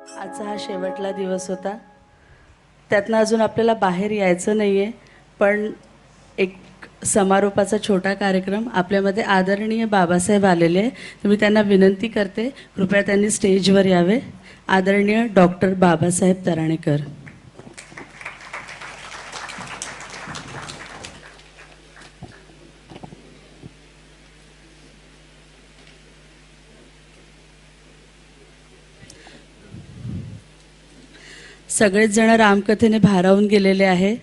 आजचा हा शेवटला दिवस होता. त्यातनं अजून आपल्याला बाहेर यायचं नाही आहे पण एक समारोपाचा छोटा कार्यक्रम आपल्यामध्ये आदरणीय बाबासाहेब आलेले आहे मी त्यांना विनंती करते कृपया त्यांनी स्टेजवर यावे. आदरणीय डॉक्टर बाबासाहेब तराणेकर. सगळेच जण रामकथेने भारावून गेलेले आहे.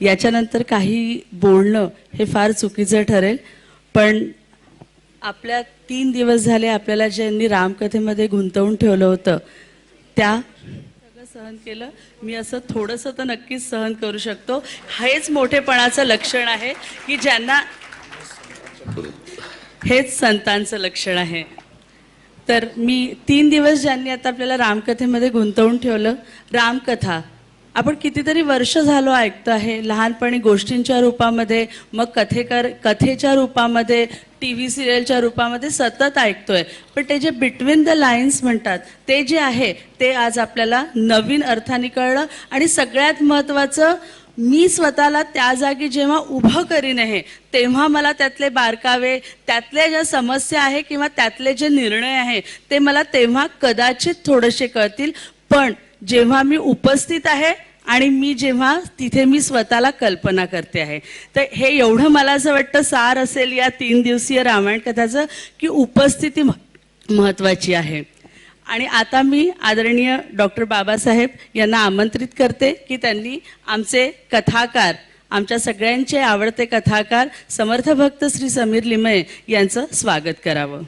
याच्यानंतर काही बोलणं हे फार चुकीचं ठरेल पण आपल्या तीन दिवस झाले आपल्याला ज्यांनी रामकथेमध्ये गुंतवून ठेवलं होतं त्या सगळं सहन केलं. मी असं थोडंसं तर नक्कीच सहन करू शकतो. हेच मोठेपणाचं लक्षण आहे की ज्यांना हेच संतांचं लक्षण आहे. तर मी तीन दिवस ज्यांनी आता आपल्याला रामकथेमध्ये गुंतवून ठेवलं रामकथा. आपण कितीतरी वर्ष झालो ऐकतो आहे लहानपणी गोष्टींच्या रूपामध्ये मग कथेकर कथेच्या रूपामध्ये टी व्ही सिरियलच्या रूपामध्ये सतत ऐकतोय. पण ते जे बिटवीन द लाईन्स म्हणतात ते जे आहे ते आज आपल्याला नवीन अर्थाने कळलं आणि सगळ्यात महत्त्वाचं मी स्वतःला त्या जागी जेव्हा उभं करीन आहे तेव्हा मला त्यातले बारकावे त्यातल्या ज्या समस्या आहे किंवा त्यातले जे निर्णय आहे ते मला तेव्हा कदाचित थोडेसे कळतील. पण जेव्हा मी उपस्थित आहे आणि मी जेव्हा तिथे मी स्वतःला कल्पना करते आहे. तर हे एवढं मला असं वाटतं सार असेल या तीन दिवसीय रामायण कथाचं की उपस्थिती मह- महत्त्वाची आहे. आणि आता मी आदरणीय डॉक्टर बाबासाहेब यांना आमंत्रित करते की त्यांनी आमचे कथाकार आमच्या सगळ्यांचे आवडते कथाकार समर्थ भक्त श्री समीर लिमये यांचं स्वागत करावं.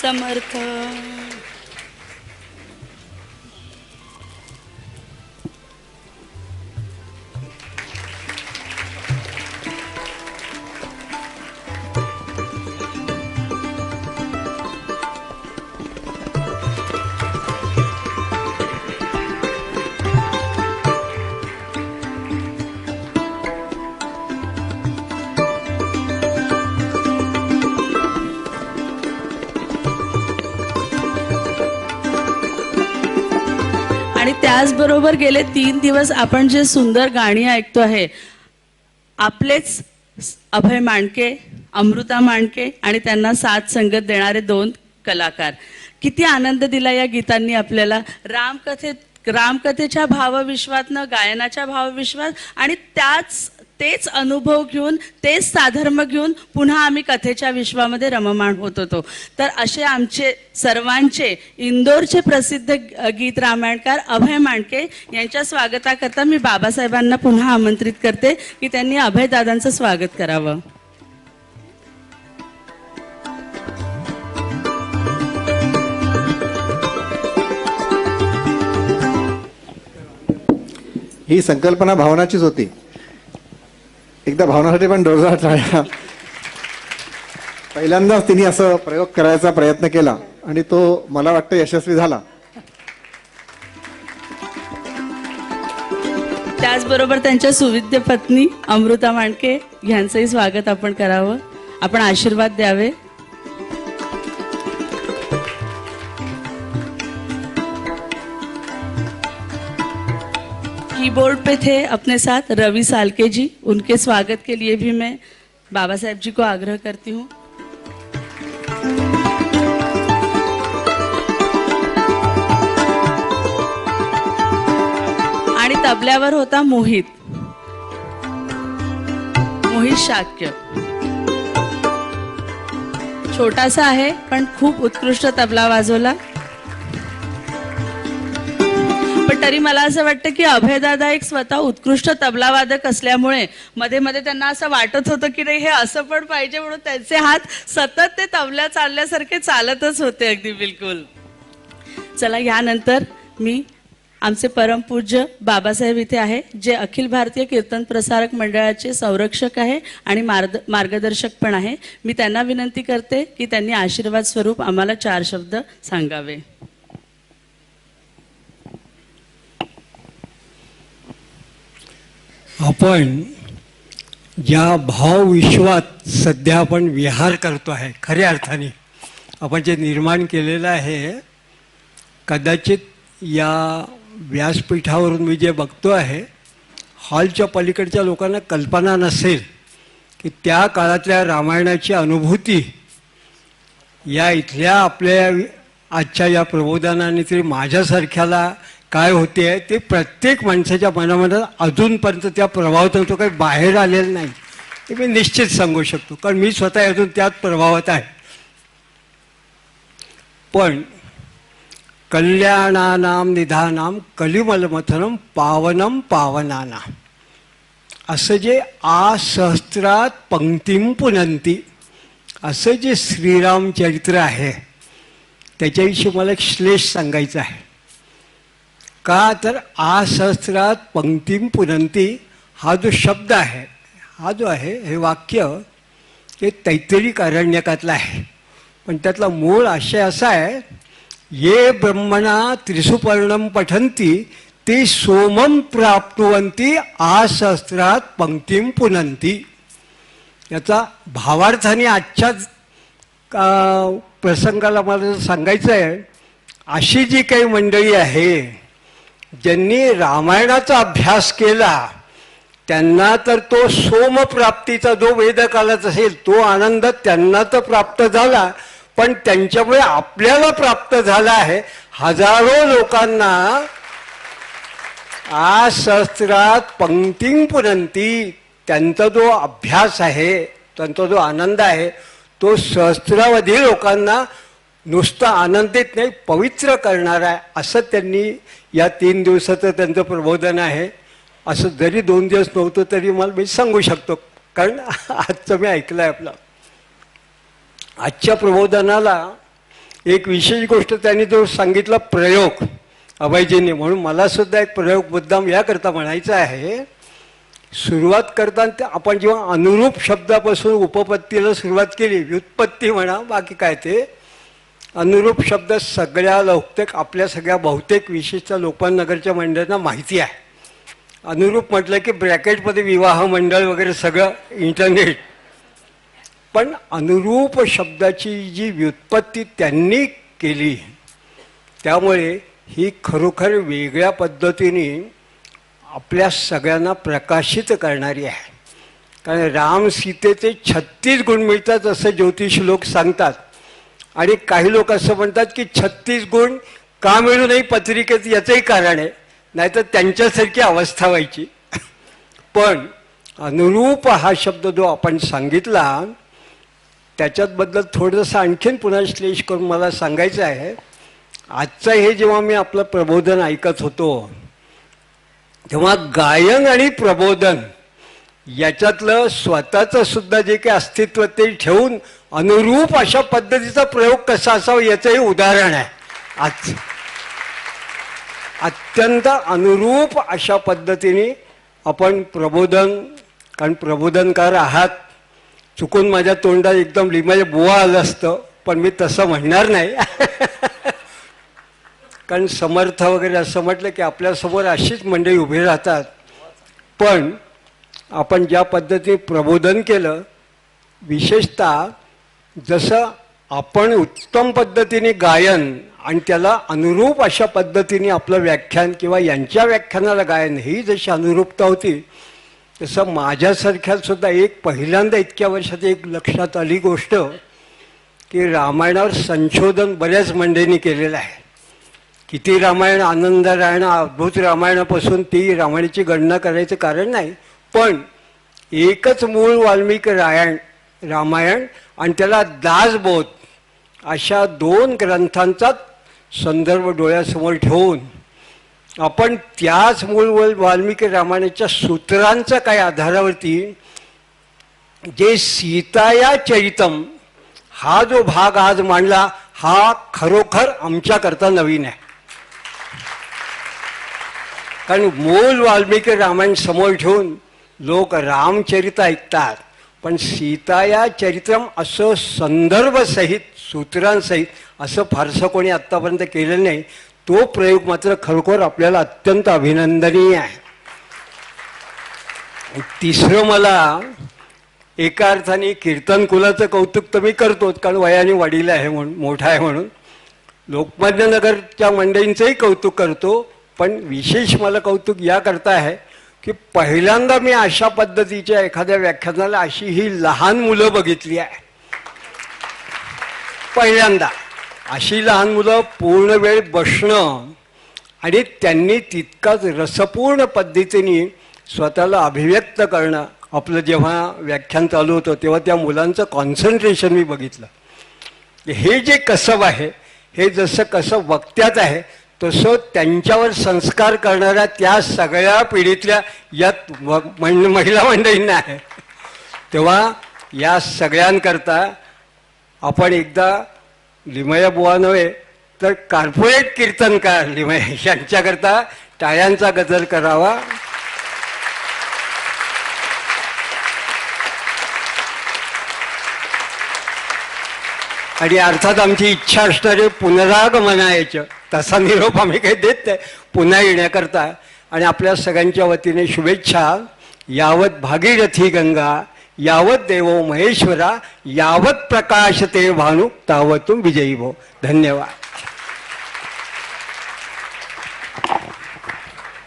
समर्थ। आणि त्याचबरोबर गेले तीन दिवस आपण जे सुंदर गाणी ऐकतो आहे आपलेच अभय मांडके अमृता मांडके आणि त्यांना साथ संगत देणारे दोन कलाकार. किती आनंद दिला या गीतांनी आपल्याला. रामकथेत रामकथेच्या भावविश्वातनं गायनाच्या भावविश्वात आणि त्याच तेच अनुभव घेऊन तेच साधर्म घेऊन पुन्हा आम्ही कथेच्या विश्वामध्ये रममाण होत होतो. तर असे आमचे सर्वांचे इंदोरचे प्रसिद्ध गीत रामायणकार अभय मांडके यांच्या स्वागताकरता मी बाबासाहेबांना पुन्हा आमंत्रित करते की त्यांनी अभयदादांचं स्वागत करावं. ही संकल्पना भावनाचीच होती. एकदा भावनासाठी पण जोरदार टाळ्या पहिल्यांदाच तिने असं प्रयोग करायचा प्रयत्न केला आणि तो मला वाटतं यशस्वी झाला. त्याचबरोबर त्यांच्या सुविद्य पत्नी अमृता मांडके यांचंही स्वागत आपण करावं. आपण आशीर्वाद द्यावे. कीबोर्ड पे थे अपने साथ रवि सालके जी। उनके स्वागत के लिए भी मैं बाबा साहेब जी को आग्रह करती हूँ। आणि तबल्यावर होता मोहित। मोहित शाक्य। छोटासा आहे पण खूप उत्कृष्ट तबला वाजवला। पण तरी मला असं वाटतं की अभयदादा एक स्वतः उत्कृष्ट तबलावादक असल्यामुळे मध्ये मध्ये त्यांना असं वाटत होतं की नाही हे असं पण पाहिजे म्हणून त्यांचे हात सतत ते तबल्या चालल्यासारखे चालतच होते अगदी बिलकुल. चला यानंतर मी आमचे परमपूज्य बाबासाहेब इथे आहे जे अखिल भारतीय कीर्तन प्रसारक मंडळाचे संरक्षक आहे आणि मार्ग मार्गदर्शक पण आहे. मी त्यांना विनंती करते की त्यांनी आशीर्वाद स्वरूप आम्हाला चार शब्द सांगावे. आपण ज्या भावविश्वात सध्या आपण विहार करतो आहे खऱ्या अर्थाने आपण जे निर्माण केलेलं आहे कदाचित या व्यासपीठावरून मी जे बघतो आहे हॉलच्या पलीकडच्या लोकांना कल्पना नसेल की त्या काळातल्या रामायणाची अनुभूती या इथल्या आपल्या आजच्या या प्रबोधनाने तरी माझ्यासारख्याला काय होते आहे ते प्रत्येक माणसाच्या मनामध्ये अजूनपर्यंत त्या प्रभावातून तो काही बाहेर आलेला नाही. ते मी निश्चित सांगू शकतो कारण मी स्वतः अजून त्यात प्रभावात आहे. पण कल्याणानाम निधानाम कलिमलमथनम पावनम पावनाना. असं जे आ सहस्त्रात पंक्तीम पुनंती असं जे श्रीराम चरित्र आहे त्याच्याविषयी मला एक श्लेष सांगायचं आहे. का तर आसहस्रात पंक्तीम पुनंती हा जो शब्द आहे हा जो आहे हे वाक्य हे तैतरिक अरण्यकातलं आहे. पण त्यातला मूळ आशय असा आहे ये ब्रह्मणा त्रिसुपर्णम पठंती ते सोमम प्राप्नुवंती आसहस्रात पंक्तीम पुनंती. याचा भावार्थाने आजच्याच का- प्रसंगाला मला सांगायचं आहे अशी जी काही मंडळी आहे ज्यांनी रामायणाचा अभ्यास केला त्यांना तर तो सोमप्राप्तीचा जो वेदकालाच असेल तो आनंद त्यांना तर प्राप्त झाला पण त्यांच्यामुळे आपल्याला प्राप्त झाला आहे. हजारो लोकांना आज सहस्त्रात पंक्तीं त्यांचा जो अभ्यास आहे त्यांचा जो आनंद आहे तो सहस्त्रावधी लोकांना नुसतं आनंदित नाही पवित्र करणार आहे असं त्यांनी या तीन दिवसाचं त्यांचं प्रबोधन आहे. असं जरी दोन दिवस नव्हतं तरी मला मी सांगू शकतो कारण आजचं मी ऐकलं आहे आपलं. आजच्या प्रबोधनाला एक विशेष गोष्ट त्यांनी जो सांगितला प्रयोग. अभयजींनी म्हणून मला सुद्धा एक प्रयोग मुद्दाम याकरता म्हणायचा आहे. सुरुवात करताना ते आपण जेव्हा अनुरूप शब्दापासून उपपत्तीला सुरुवात केली व्युत्पत्ती म्हणा बाकी काय ते अनुरूप शब्द सगळ्या बहुतेक आपल्या सगळ्या बहुतेक विशिष्ट लोकपालनगरच्या मंडळांना माहिती आहे. अनुरूप म्हटलं की ब्रॅकेटमध्ये विवाह मंडळ वगैरे सगळं इंटरनेट पण अनुरूप शब्दाची जी व्युत्पत्ती त्यांनी केली त्यामुळे ही खरोखर वेगळ्या पद्धतीने आपल्या सगळ्यांना प्रकाशित करणारी आहे. कारण राम सीतेचे छत्तीस गुण मिळतात असं ज्योतिष लोक सांगतात. आणि काही लोक असं म्हणतात की छत्तीस गुण का मिळू नाही पत्रिकेत याचंही कारण आहे. नाहीतर त्यांच्यासारखी अवस्था व्हायची. पण अनुरूप हा शब्द जो आपण सांगितला त्याच्याबद्दल थोडंसं आणखीन पुन्हा श्लेष करून मला सांगायचं आहे. आजचं हे जेव्हा मी आपलं प्रबोधन ऐकत होतो तेव्हा गायन आणि प्रबोधन याच्यातलं स्वतःचं सुद्धा जे काही अस्तित्व ते ठेवून अनुरूप अशा पद्धतीचा प्रयोग कसा असावा याचंही उदाहरण आहे. आज अत्यंत अनुरूप अशा पद्धतीने आपण प्रबोधन कारण प्रबोधनकार आहात चुकून माझ्या तोंडात एकदम लिंबाचे बुवा आलं असतं पण मी तसं म्हणणार नाही. कारण समर्थ वगैरे असं म्हटलं की आपल्यासमोर अशीच मंडळी उभी राहतात. पण आपण ज्या पद्धतीने प्रबोधन केलं विशेषतः जसं आपण उत्तम पद्धतीने गायन आणि त्याला अनुरूप अशा पद्धतीने आपलं व्याख्यान किंवा यांच्या व्याख्यानाला गायन ही जशी अनुरूपता होती तसं माझ्यासारख्यासुद्धा एक पहिल्यांदा इतक्या वर्षात एक लक्षात आली गोष्ट की रामायणावर संशोधन बऱ्याच मंडळींनी केलेलं आहे. किती रामायण आनंद रामायण अद्भुत रामायणापासून ती रामायणाची गणना करायचं कारण नाही पण एकच मूळ वाल्मिकी रायण रामायण आणि त्याला दासबोध अशा दोन ग्रंथांचा संदर्भ डोळ्यासमोर ठेवून आपण त्याच मूळ वाल्मिकी रामायणाच्या सूत्रांच्या काही आधारावरती जे सीताया चरितम हा जो भाग आज मांडला हा खरोखर आमच्याकरता नवीन आहे. कारण मूल वाल्मिकी रामायण समोर ठेवून लोक रामचरित ऐकतात. पण सीता या चरित्रम असं संदर्भसहित सूत्रांसहित असं फारसं कोणी आत्तापर्यंत केलेलं नाही. तो प्रयोग मात्र खरोखर आपल्याला अत्यंत अभिनंदनीय आहे. तिसरं मला एका अर्थाने कीर्तन कुलाचं कौतुक तर मी करतोच कारण वयाने वडील आहे म्हणून मोठा आहे म्हणून. लोकमान्य नगरच्या मंडळींचंही कौतुक करतो पण विशेष मला कौतुक याकरता आहे की पहिल्यांदा मी अशा पद्धतीच्या एखाद्या व्याख्यानाला अशी ही लहान मुलं बघितली आहे. पहिल्यांदा अशी लहान मुलं पूर्ण वेळ बसणं आणि त्यांनी तितकाच रसपूर्ण पद्धतीने स्वतःला अभिव्यक्त करणं. आपलं जेव्हा व्याख्यान चालू होतं तेव्हा त्या मुलांचं कॉन्सन्ट्रेशन मी बघितलं. हे जे कसब आहे हे जसं कसं वक्त्यात आहे तसं त्यांच्यावर संस्कार करणाऱ्या त्या सगळ्या पिढीतल्या यात महिला मंडळींना आहे. तेव्हा या सगळ्यांकरता आपण एकदा लिमया बुवा नव्हे तर कार्पोरेट कीर्तनकार लिमया यांच्याकरता टाळ्यांचा गजर करावा. आणि अर्थात आमची इच्छा असणारे पुनरागमनायचं तसा निरोप आम्ही काही देत नाही. पुन्हा येण्याकरता आणि आपल्या सगळ्यांच्या वतीने शुभेच्छा. यावत भागीरथी गंगा यावत देवो महेश्वरा यावत प्रकाश ते भानू तावतून विजयी भो. धन्यवाद.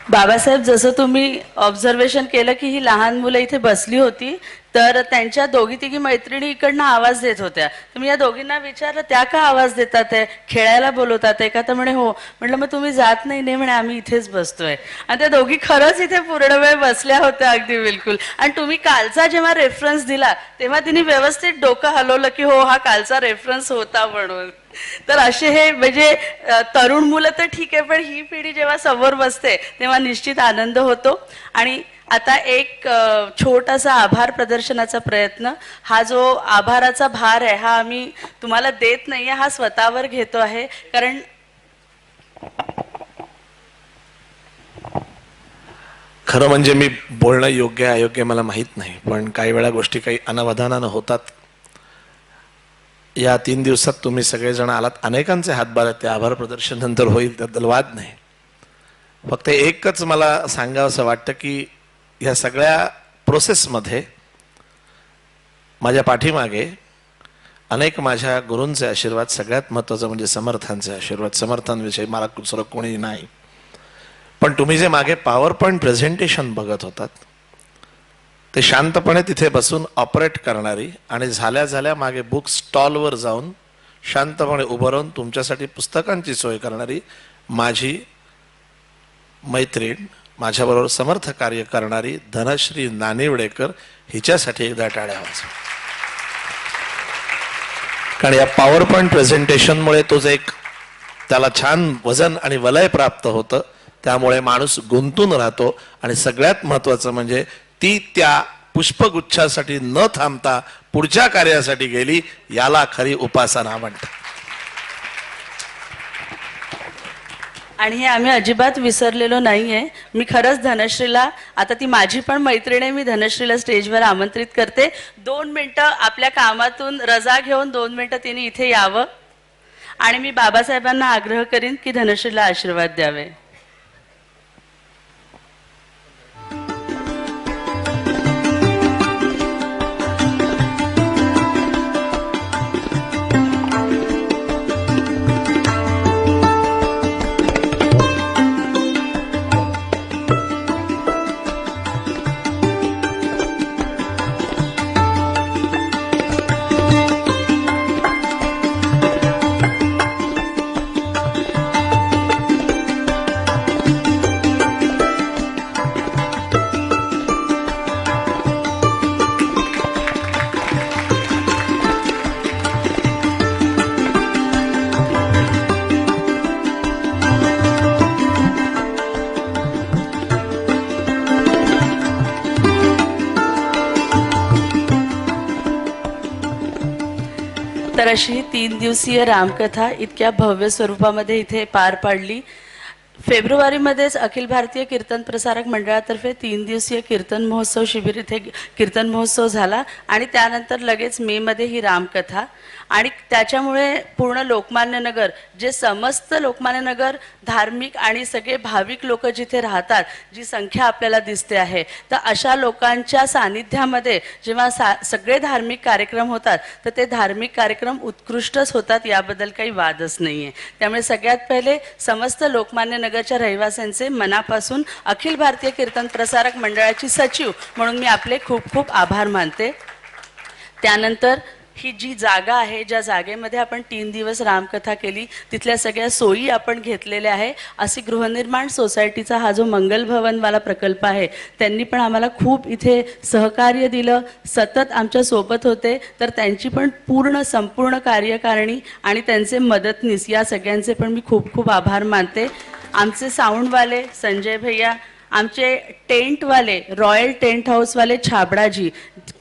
बाबासाहेब जसं तुम्ही ऑब्झर्वेशन केलं की ही लहान मुलं इथे बसली होती तर त्यांच्या दोघी तिघी मैत्रिणी इकडनं आवाज देत होत्या. तुम्ही या दोघींना विचारलं त्या का आवाज देतात आहे? खेळायला बोलवतात आहे का? तर म्हणे हो. म्हटलं मग तुम्ही जात नाही नाही म्हणे आम्ही इथेच बसतोय. आणि त्या दोघी खरंच इथे पूर्ण वेळ बसल्या होत्या अगदी बिलकुल. आणि तुम्ही कालचा जेव्हा रेफरन्स दिला तेव्हा तिने व्यवस्थित डोकं हलवलं की हो हा कालचा रेफरन्स होता म्हणून. तर असे हे म्हणजे तरुण मुलं तर ठीक आहे पण ही पिढी जेव्हा समोर बसते तेव्हा निश्चित आनंद होतो. आणि आता एक छोटासा आभार प्रदर्शनाचा प्रयत्न. हा जो आभाराचा भार आहे हा आम्ही तुम्हाला देत नाही आहे हा स्वतःवर घेतो आहे. कारण खरं म्हणजे मी बोलणं योग्य अयोग्य मला माहीत नाही. पण काही वेळा गोष्टी काही अनवधानानं होतात. या तीन दिवसात तुम्ही सगळेजण आलात. अनेकांचे हातभार आहेत. ते आभार प्रदर्शन नंतर होईल त्याबद्दल वाद नाही. फक्त एकच मला सांगावं असं वाटतं की ह्या सगळ्या प्रोसेसमध्ये माझ्या पाठीमागे अनेक माझ्या गुरूंचे आशीर्वाद सगळ्यात महत्त्वाचं म्हणजे समर्थांचे आशीर्वाद. समर्थांविषयी मला दुसरं कोणी नाही. पण तुम्ही जे मागे पॉवर पॉईंट प्रेझेंटेशन बघत होतात ते शांतपणे तिथे बसून ऑपरेट करणारी आणि झाल्या झाल्या मागे बुक स्टॉलवर जाऊन शांतपणे उभं राहून तुमच्यासाठी पुस्तकांची सोय करणारी माझी मैत्रीण माझ्याबरोबर समर्थ कार्य करणारी धनश्री नानिवडेकर हिच्यासाठी एकदा टाळ्या वाजवा. कारण या पॉवर पॉईंट प्रेझेंटेशनमुळे तो जे एक त्याला छान वजन आणि वलय प्राप्त होतं त्यामुळे माणूस गुंतून राहतो आणि सगळ्यात महत्वाचं म्हणजे ती त्या पुष्पगुच्छासाठी न थांबता पुढच्या कार्यासाठी गेली याला खरी उपासना म्हणतात. आणि हे आम्ही अजिबात विसरलेलो नाही आहे मी खरंच धनश्रीला आता ती माझी पण मैत्रीण आहे मी धनश्रीला स्टेजवर आमंत्रित करते. दोन मिनटं आपल्या कामातून रजा घेऊन दोन मिनटं तिने इथे यावं. आणि मी बाबासाहेबांना आग्रह करीन की धनश्रीला आशीर्वाद द्यावे. तर अशी ही तीन दिवसीय रामकथा इतक्या भव्य स्वरूपामध्ये इथे पार पाडली. फेब्रुवारीमध्येच अखिल भारतीय कीर्तन प्रसारक मंडळातर्फे तीन दिवसीय कीर्तन महोत्सव शिबिर इथे कीर्तन महोत्सव झाला आणि त्यानंतर लगेच मेमध्ये ही रामकथा. आणि त्याच्यामुळे पूर्ण लोकमान्य नगर जे समस्त लोकमान्य नगर धार्मिक आणि सगळे भाविक लोक जिथे राहतात जी संख्या आपल्याला दिसते आहे तर अशा लोकांच्या सानिध्यामध्ये जेव्हा सा सगळे धार्मिक कार्यक्रम होतात तर ते धार्मिक कार्यक्रम उत्कृष्टच होतात याबद्दल काही वादच नाही आहे त्यामुळे सगळ्यात पहिले समस्त लोकमान्य नगरच्या रहिवाशांचे मनापासून अखिल भारतीय कीर्तन प्रसारक मंडळाची सचिव म्हणून मी आपले खूप खूप आभार मानते. त्यानंतर ही जी जागा आहे ज्या जागेमध्ये आपण तीन दिवस रामकथा केली तिथल्या सगळ्या सोयी आपण घेतलेल्या आहे. अशी गृहनिर्माण सोसायटीचा हा जो मंगल भवनवाला प्रकल्प आहे त्यांनी पण आम्हाला खूप इथे सहकार्य दिलं. सतत आमच्यासोबत होते तर त्यांची पण पूर्ण संपूर्ण कार्यकारिणी आणि त्यांचे मदतनीस या सगळ्यांचे पण मी खूप खूप आभार मानते. आमचे साऊंडवाले संजय भैया आमचे टेंटवाले रॉयल टेंट हाऊसवाले छाबडाजी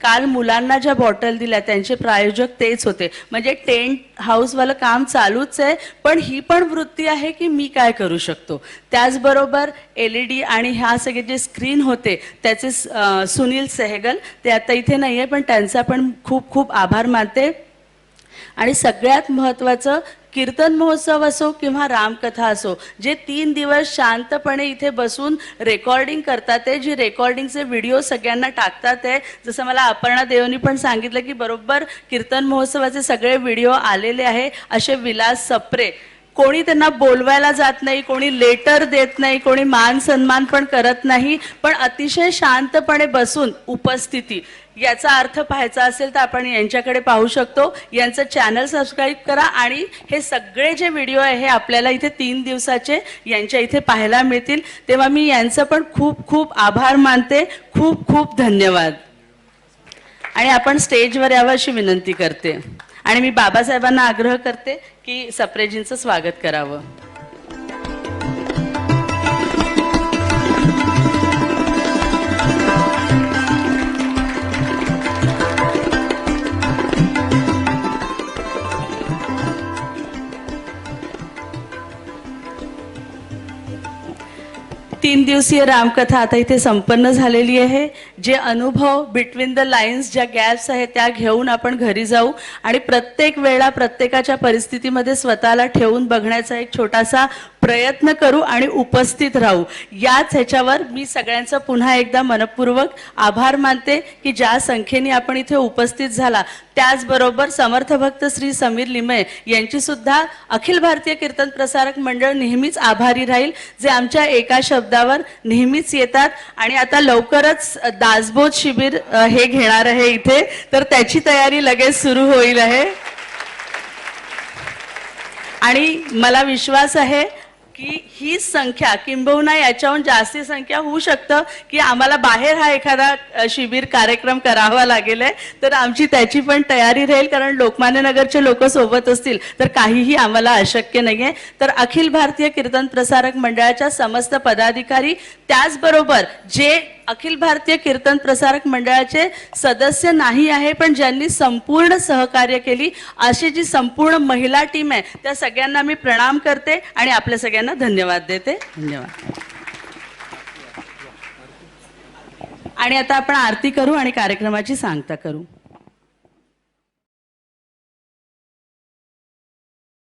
काल मुलांना ज्या बॉटल दिल्या त्यांचे प्रायोजक तेच होते. म्हणजे टेंट हाऊसवालं काम चालूच आहे पण ही पण वृत्ती आहे की मी काय करू शकतो. त्याचबरोबर एल ई डी आणि ह्या सगळे जे स्क्रीन होते त्याचे सुनील सेहगल ते आता इथे नाही आहे पण त्यांचा पण खूप खूप आभार मानते. आणि सगळ्यात महत्त्वाचं कीर्तन महोत्सव असो किंवा रामकथा असो जे तीन दिवस शांतपणे इथे बसून रेकॉर्डिंग करतात ते जी रेकॉर्डिंगचे व्हिडिओ सगळ्यांना टाकतात आहे जसं मला अपर्णा देवनी पण सांगितलं की बरोबर कीर्तन महोत्सवाचे सगळे व्हिडिओ आलेले आहे. असे विलास सप्रे कोणी त्यांना बोलवायला जात नाही कोणी लेटर देत नाही कोणी मान सन्मान पण करत नाही पण अतिशय शांतपणे बसून उपस्थिती. याचा अर्थ पाहायचा असेल तर आपण यांच्याकडे पाहू शकतो. यांचं चॅनल सबस्क्राईब करा आणि हे सगळे जे व्हिडिओ आहे हे आपल्याला इथे तीन दिवसाचे यांच्या इथे पाहायला मिळतील. तेव्हा मी यांचं पण खूप खूप आभार मानते. खूप खूप धन्यवाद. आणि आपण स्टेजवर यावं अशी विनंती करते. आणि मी बाबासाहेबांना आग्रह करते की सप्रेजींचं स्वागत करावं. तीन दिवसीय रामकथा आता इथे संपन्न झालेली आहे. जे अनुभव बिटवीन द लाईन्स ज्या गॅप्स आहेत त्या घेऊन आपण घरी जाऊ आणि प्रत्येक वेळा प्रत्येकाच्या परिस्थितीमध्ये स्वतःला ठेवून बघण्याचा एक छोटासा प्रयत्न करू आणि उपस्थित राहू. याच ह्याच्यावर मी सगळ्यांचं पुन्हा एकदा मनपूर्वक आभार मानते की ज्या संख्येने आपण इथे उपस्थित झाला त्याचबरोबर समर्थ भक्त श्री समीर लिमये यांची सुद्धा अखिल भारतीय कीर्तन प्रसारक मंडळ नेहमीच आभारी राहील जे आमच्या एका शब्दावर नेहमीच येतात. आणि आता लवकरच दासबोध शिबिर हे घेणार आहे इथे. तर त्याची तयारी लगेच सुरू होईल आहे. आणि मला विश्वास आहे की ही संख्या किंबहुना याच्याहून जास्ती संख्या होऊ शकतं की आम्हाला बाहेर हा एखादा शिबिर कार्यक्रम करावा लागेल आहे. तर आमची त्याची पण तयारी राहील कारण लोकमान्य नगरचे लोक सोबत असतील तर काहीही आम्हाला अशक्य नाही आहे तर अखिल भारतीय कीर्तन प्रसारक मंडळाच्या समस्त पदाधिकारी त्याचबरोबर जे अखिल भारतीय कीर्तन प्रसारक मंडळाचे सदस्य नाही आहे पण ज्यांनी संपूर्ण सहकार्य केली अशी जी संपूर्ण महिला टीम आहे त्या सगळ्यांना मी प्रणाम करते आणि आपल्या सगळ्यांना धन्यवाद देते. धन्यवाद. आणि आता आपण आरती करू आणि कार्यक्रमाची सांगता करू.